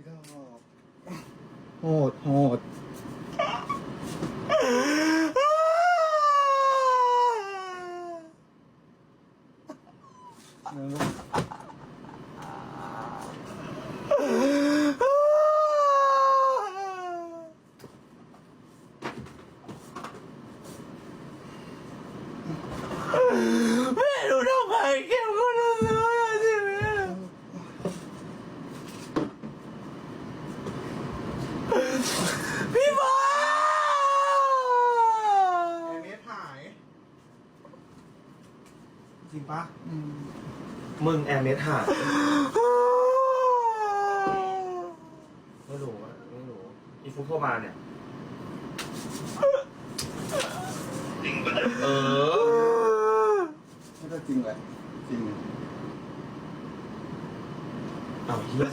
พี่ดอกโหดโหดเออ ไม่รู้ทำไมเก็บคนละร้อยห้าสิบเมตร พี่บอแอร์เมสหาย จริงปะอืมมึงแอร์เมสหายไม่รู้อะไม่รู้อีฟุกโทรมาเนี่ยเออไม่ได้จริงแหละจริงเอาเฮีย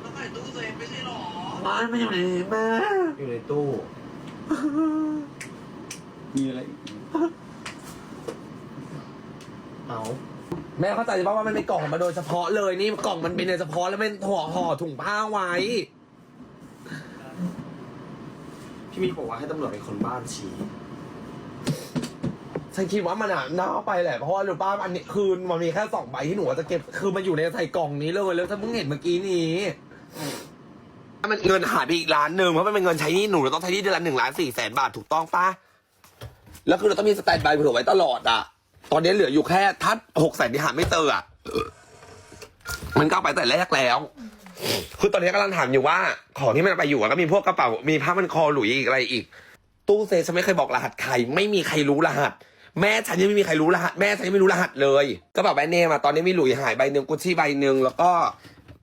แล้วใส่ตู้ตัวเองไม่ใช่หรอบ้านมันอยู่ไหนแม่อยู่ในตู้ มีอะไรอีกเอาแม่เข้าใจป่ะว่ามันเป็นกล่องมาโดยเฉพาะเลยนี่กล่องมันเป็นโดยเฉพาะแล้วมันห่อห่อถุงผ้าไว้ พี่มิกบอกว่าให้ตำรวจเป็นคนบ้านชี้ ฉันคิดว่ามันอะน่าเอาไปแหละเพราะว่าหรือป้าอันนี้คือมันมีแค่สองใบที่หนูจะเก็บคือมันอยู่ในใส่กล่องนี้เลยแล้วถ้าเพิ่งเห็นเมื่อกี้นี้มันเงินหายไปอีกล้านหนึ่งเพราะมันเป็นเงินใช้หนี่หนูเราต้องใช้หนี่เดือนละหนึ่งล้านสี่แสนบาทถูกต้องปะแล้วคือเราต้องมีสแตนด์บายเผื่อไว้ตลอดอะ ตอนนี้เหลืออยู่แค่ถ้าหกแสนที่หาไม่เจออะมันก็เอาไปแต่แรกแล้ว คือตอนนี้กำลังถามอยู่ว่า ของที่มันเอาไปอยู่อะก็มีพวกกระเป๋า มีผ้ามันคอหลุยอีกอะไรอีก ตู้เซฟฉันไม่เคยบอกรหัสใคร ไม่มีใครรู้รหัส แม่ฉันยังไม่มีใครรู้รหัส แม่ฉันยังไม่รู้รหัสเลยกระเป๋าแบรนด์เนมอะตอนนี้มีหลุยหายใบหนึ่งกุชชี่ใบหนึ่งแล้วก็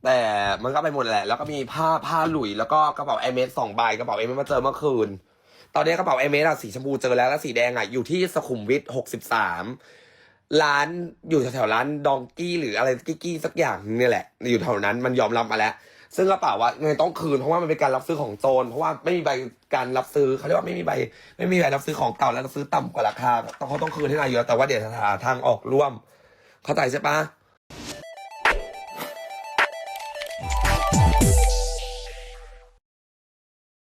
แต่มันก็ไปหมดแหละ แล้วก็มีผ้าผ้าหลุยแล้วก็กระเป๋าเอเมสสองใบกระเป๋าเอเมสมาเจอเมื่อคืน ตอนนี้กระเป๋าเอเมสอะสีชมพูเจอแล้วแล้วสีแดงอะอยู่ที่สุขุมวิทหกสิบสามร้านอยู่แถวๆร้านดองกี้หรืออะไรกี้กี้สักอย่างเนี่ยแหละ อยู่แถวนั้นมันยอมรับมาแล้ว ซึ่งกระเป๋าว่าเงินต้องคืนเพราะว่ามันเป็นการรับซื้อของโจรเพราะว่าไม่มีใบการรับซื้อเขาเรียกว่าไม่มีใบ ไม่มีใบรับซื้อของเก่าแล้วรับซื้อต่ำกว่าราคาต้องเขาต้องคืนให้นายเยอะแต่ว่าเดี๋ยวจะหาทางออกร่วม เข้าใจใช่ปะ